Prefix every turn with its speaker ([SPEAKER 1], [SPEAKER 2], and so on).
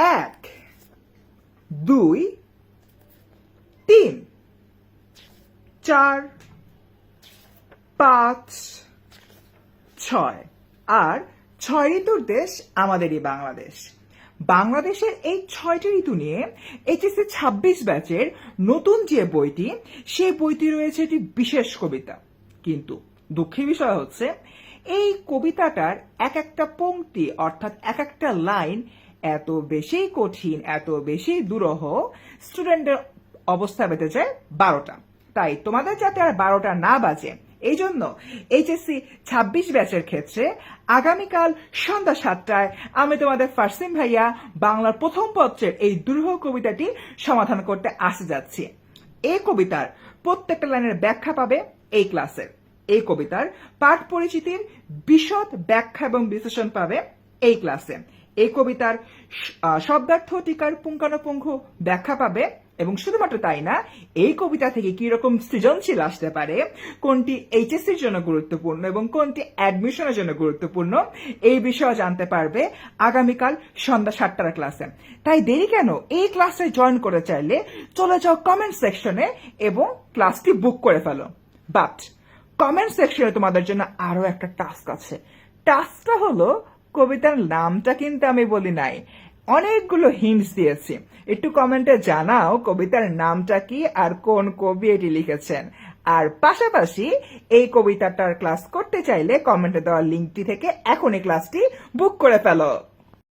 [SPEAKER 1] এক, দুই, তিন, চার, পাঁচ, ছয়। আর ছয় ঋতুর দেশ আমাদেরই বাংলাদেশ। বাংলাদেশের এই ছয়টি ঋতু নিয়ে এইচএসসি ছাব্বিশ ব্যাচের নতুন যে বইটি, সেই বইটি রয়েছে একটি বিশেষ কবিতা। কিন্তু দুঃখের বিষয় হচ্ছে, এই কবিতাটার এক একটা পংক্তি অর্থাৎ এক একটা লাইন এত বেশি কঠিন, এত বেশি দুরহ স্টুডেন্টের অবস্থা বেঁধে যায় বারোটা। তাই তোমাদের যাতে আর বারোটা না বাজে এই জন্য এইচএসসি ছাব্বিশ ব্যাচের ক্ষেত্রে আগামীকাল সন্ধ্যা সাতটায় আমি তোমাদের ফার্সিম ভাইয়া বাংলার প্রথম পত্রের এই দুরূহ কবিতাটি সমাধান করতে আসে যাচ্ছি। এই কবিতার প্রত্যেকটা লাইনের ব্যাখ্যা পাবে এই ক্লাসে। এই কবিতার পাঠ পরিচিতির বিশদ ব্যাখ্যা এবং বিশ্লেষণ পাবে এই ক্লাসে। এই কবিতার শব্দার্থ টিকার পুঙ্খানুপুঙ্খ ব্যাখ্যা পাবে এবং শুধুমাত্র তাই না, এই কবিতা থেকে কি রকম সৃজনশীল আসতে পারে, কোনটি এইচএসসির জন্য গুরুত্বপূর্ণ এবং কোনটি অ্যাডমিশনের জন্য গুরুত্বপূর্ণ, এই বিষয়ে জানতে পারবে আগামীকাল সন্ধ্যা সাতটার ক্লাসে। তাই দেরি কেন? এই ক্লাসে জয়েন করে চাইলে চলে যাও কমেন্ট সেকশনে এবং ক্লাসটি বুক করে ফেলো। বাট কমেন্ট সেকশনে তোমাদের জন্য আরও একটা টাস্ক আছে। টাস্কটা হলো কবিতার নামটা কিন্তু আমি বলি নাই। অনেকগুলো হিন্টস দিয়েছি। একটু কমেন্টে জানাও কবিতার নামটা কি আর কোন কবি এটি লিখেছেন। আর পাশাপাশি এই কবিতাটার ক্লাস করতে চাইলে কমেন্টে দেওয়া লিঙ্কটি থেকে এখনই ক্লাসটি বুক করে ফেলো।